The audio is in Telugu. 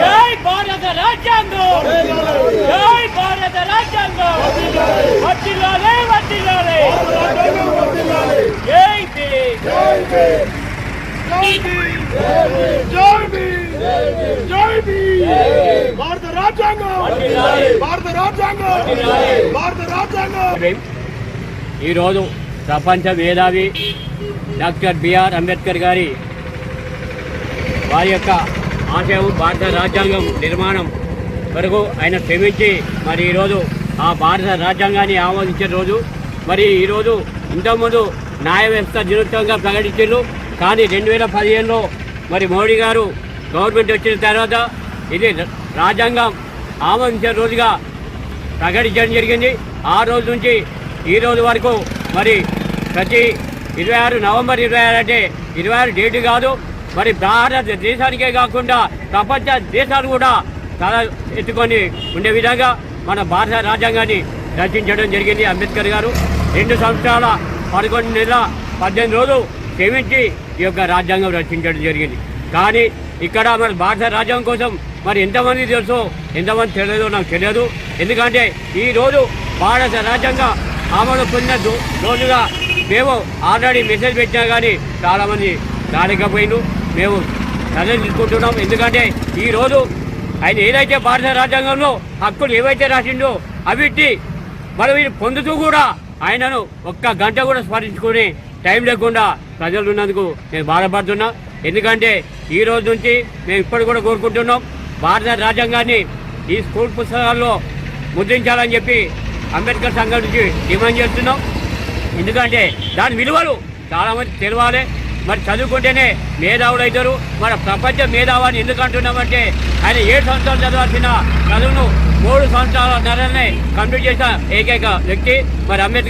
జై భారత రాజ్యాంగం! జై భారత రాజ్యాంగం! వడ్డిల్లాలే వడ్డిల్లాలే జై భీమ్! భారత రాజ్యాంగం! భారత రాజ్యాంగం! భారత రాజ్యాంగం! ఈరోజు ప్రపంచ మేధావి డాక్టర్ బిఆర్ అంబేద్కర్ గారి వారి యొక్క ఆశయం భారత రాజ్యాంగం నిర్మాణం వరకు ఆయన శ్రమించి మరి ఈరోజు ఆ భారత రాజ్యాంగాన్ని ఆమోదించిన రోజు. మరి ఈరోజు ఇంతకుముందు న్యాయ వ్యవస్థ దినోత్సవంగా ప్రకటించారు కానీ రెండు వేల పదిహేనులో మరి మోడీ గారు గవర్నమెంట్ వచ్చిన తర్వాత ఇది రాజ్యాంగం ఆమోదించిన రోజుగా ప్రకటించడం జరిగింది. ఆ రోజు నుంచి ఈ రోజు వరకు మరి ప్రతి ఇరవై ఆరు నవంబర్ ఇరవై ఆరు అంటే ఇరవై ఆరు డేటు కాదు. మరి భారత దేశానికే కాకుండా ప్రపంచ దేశాలు కూడా తల ఎత్తుకొని ఉండే విధంగా మన భారత రాజ్యాంగాన్ని రచించడం జరిగింది అంబేద్కర్ గారు. రెండు సంవత్సరాల పదకొండు నెలల పద్దెనిమిది రోజులు క్షమించి ఈ యొక్క రాజ్యాంగం రచించడం జరిగింది. కానీ ఇక్కడ మన భారత రాజ్యాంగం కోసం మరి ఎంతమంది తెలుసో ఎంతమంది తెలియదో నాకు తెలియదు. ఎందుకంటే ఈ రోజు భారత రాజ్యాంగం అమలు పొందిన రోజుగా మేము ఆల్రెడీ మెసేజ్ పెట్టినా కానీ చాలామంది రాలేకపోయిండు మేము చర్యలు తీసుకుంటున్నాం ఎందుకంటే ఈ రోజు ఆయన ఏదైతే భారత రాజ్యాంగంలో హక్కులు ఏవైతే రాసిండో అవిటి మనం వీరు పొందుతూ కూడా ఆయనను ఒక్క గంట కూడా స్మరించుకునే టైం లేకుండా ప్రజలు ఉన్నందుకు నేను బాధపడుతున్నా. ఎందుకంటే ఈ రోజు నుంచి మేము ఇప్పటి కూడా కోరుకుంటున్నాం. భారత రాజ్యాంగాన్ని ఈ స్కూల్ పుస్తకాల్లో ముద్రించాలని చెప్పి అంబేద్కర్ సంఘం నుంచి డిమాండ్ చేస్తున్నాం. ఎందుకంటే దాని విలువలు చాలామంది తెలవాలి. మరి చదువుకుంటేనే మేధావులు అవుతారు. మన ప్రపంచ మేధావాన్ని ఎందుకు అంటున్నామంటే ఆయన ఏడు సంవత్సరాలు చదవాల్సిన చదువును మూడు సంవత్సరాల ధరనే కంప్లీట్ చేసిన ఏకైక వ్యక్తి మరి అంబేద్కర్